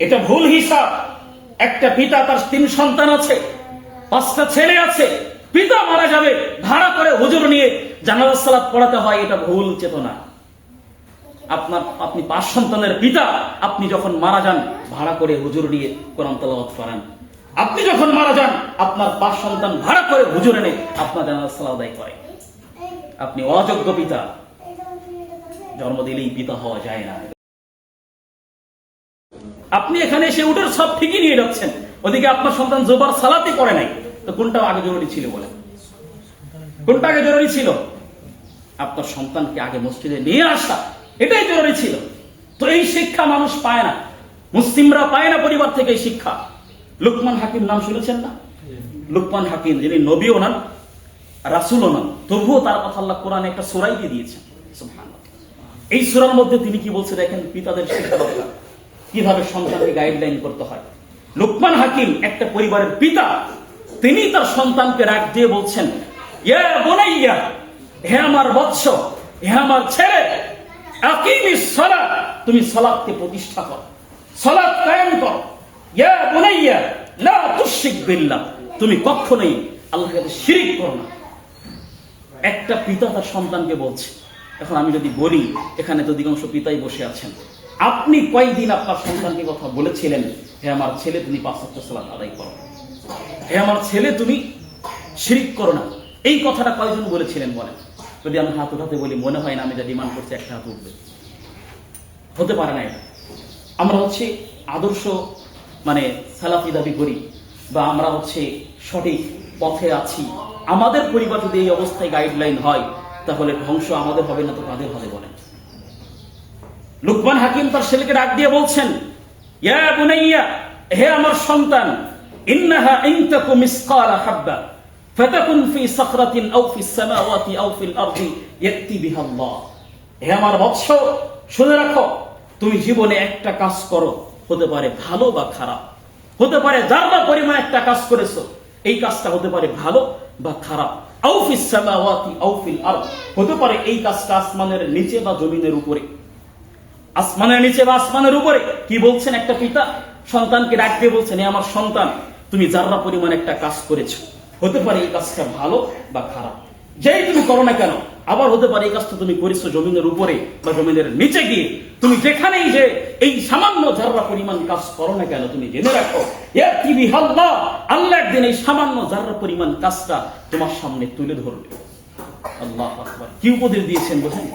এটা ভুল হিসাব। একটা পিতা, তার তিন সন্তান আছে, পাঁচটা ছেলে আছে, পিতা মারা যাবে, ভাড়া করে হুজুর নিয়ে জানাজা পড়াতে হয়, এটা ভুল চেতনা। আপনার, আপনি পাঁচ সন্তানের পিতা, আপনি যখন মারা যান, ভাড়া করে হুজুর নিয়ে কোরআন তেলাওয়াত করান। আপনি যখন মারা যান, আপনার পাঁচ সন্তান ভাড়া করে হুজুর এনে আপনার জানাজা সালাত আদায় করে। আপনি অযোগ্য পিতা। জন্ম দিলেই পিতা হওয়া যায় না। আপনি এখানে এসে উঠের সব ঠিকই নিয়ে যাচ্ছেন। ওদিকে আপনার সন্তান জোবার সালাতে করে নাই। তো কোনটা আগে জরুরি ছিল বলে? কোনটা আগে জরুরি ছিল? আপনার সন্তানকে আগে মসজিদে নিয়ে আসা, এটাই জরুরি ছিল। তো এই শিক্ষা মানুষ পায় না। মুসলিমরা পায় না পরিবার থেকে এই শিক্ষা। লুকমান হাকিম নাম শুনেছেন না? লুকমান হাকিম যিনি নবীও নন, রাসুলও নন, তবুও তার কথা আল্লাহ কোরআনে একটা সোরাই দিয়ে দিয়েছেন। এই সুরার মধ্যে তিনি কি বলছে দেখেন? পিতাদের শিক্ষা দরকার। কীভাবে সন্তানকে গাইডলাইন করতে হয়। লুকমান হাকিম একটা পরিবারের পিতা, তিনি তার সন্তানকে রাগ দিয়ে বলছেন, ইয়া বোনাইয়া, হে আমার বৎস, হে আমার ছেলে তুমি সলাতকে প্রতিষ্ঠা সলাত কায়েম ইয়া বোনাইয়া তুমি কখনোই আল্লাহর কাছে শিরিক করো না। একটা পিতা তার সন্তানকে বলছে, এখন আমি যদি বলি, এখানে তো অধিকাংশ পিতাই বসে আছেন। আপনি কয়দিন আপনার সন্তানকে কথা বলেছিলেন? হে আমার ছেলে, তুমি পাঁচ সপ্তাহ সালাত আদায় করো। হে আমার ছেলে, তুমি শিরিক করো না। এই কথাটা কয়জন বলেছিলেন বলেন? যদি আমি হাত উঠাতে বলি, মনে হয় না আমি যা ডিমান্ড করছি, একটা হাত উঠবে। হতে পারে না এটা। আমরা হচ্ছে আদর্শ মানে সালাফি দাবি করি বা আমরা হচ্ছে সঠিক পথে আছি। আমাদের পরিবার যদি এই অবস্থায় গাইডলাইন হয়, তাহলে ধ্বংস আমাদের হবে না তো কাদের হবে বলেন? লুকমান হাকিম তার ছেলেকে ডাক দিয়ে বলছেন, ইয়া বুনাইয়া, হে আমার সন্তান, ইন্নাহা ইনতাকু মিসকালা হাব্বা, ফাতাকুন ফি সাখরাতিন আও সামাওয়াতি আও ফিল আরদি ইয়াতি বিহা আল্লাহ। হে আমার বৎস, শুনে রাখো, তুমি জীবনে একটা কাজ করো, হতে পারে ভালো বা খারাপ। হতে পারে যারা পরিমাণ একটা কাজ করেছ, এই কাজটা হতে পারে ভালো বা খারাপ। আও ফিস সামাওয়াতি আও ফিল আরদ, হতে পারে এই কাজটা আসমানের নিচে বা জমিনের উপরে। আসমানের নিচে বা আসমানের উপরে। কি বলছেন একটা পিতা? সন্তানকে ডাক দিয়ে বলছেন, "এ আমার সন্তান, তুমি যারা পরিমাণ একটা কাজ করেছ, হতে পারে এই কাজটা ভালো বা খারাপ। যেই তুমি করো না কেন, আবার হতে পারে এই কাজটা তুমি করেছ জমিনের উপরে বা জমিনের নিচে গিয়ে। তুমি যেখানেই যে এই সামান্য যারা পরিমাণ কাজ করো না কেন, তুমি জেনে রাখো আল্লাহ একদিন এই সামান্য যারা পরিমাণ কাজটা তোমার সামনে তুলে ধরবে। আল্লাহ কি উপদেশ দিয়েছেন বোঝেন?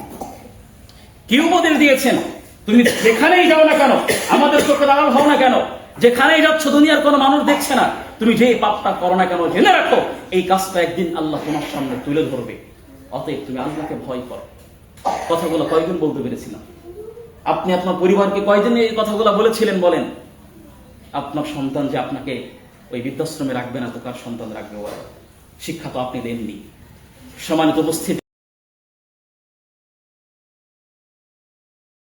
কি উপদেশ দিয়েছেন? তুমি যেখানেই যাও না কেন, আমাদের চোখে আড়াল হও না কেন? যেখানেই যাচ্ছ, দুনিয়ার কোনো মানুষ দেখছে না। তুমি যে পাপটা করো না কেন, জেনে রাখো, এই কাজটা একদিন আল্লাহ তোমার সামনে তুলে ধরবে। অতএব তুমি আল্লাহকে ভয় করো। কথাগুলো কয়জন বলতে পেরেছিলাম? আপনি আপনার পরিবারকে কয়দিন এই কথাগুলো বলেছিলেন বলেন? আপনার সন্তান যে আপনাকে ওই বৃদ্ধাশ্রমে রাখবে না, তো কার সন্তান রাখবে বলে শিক্ষা তো আপনি দেননি। সমানিত উপস্থিতি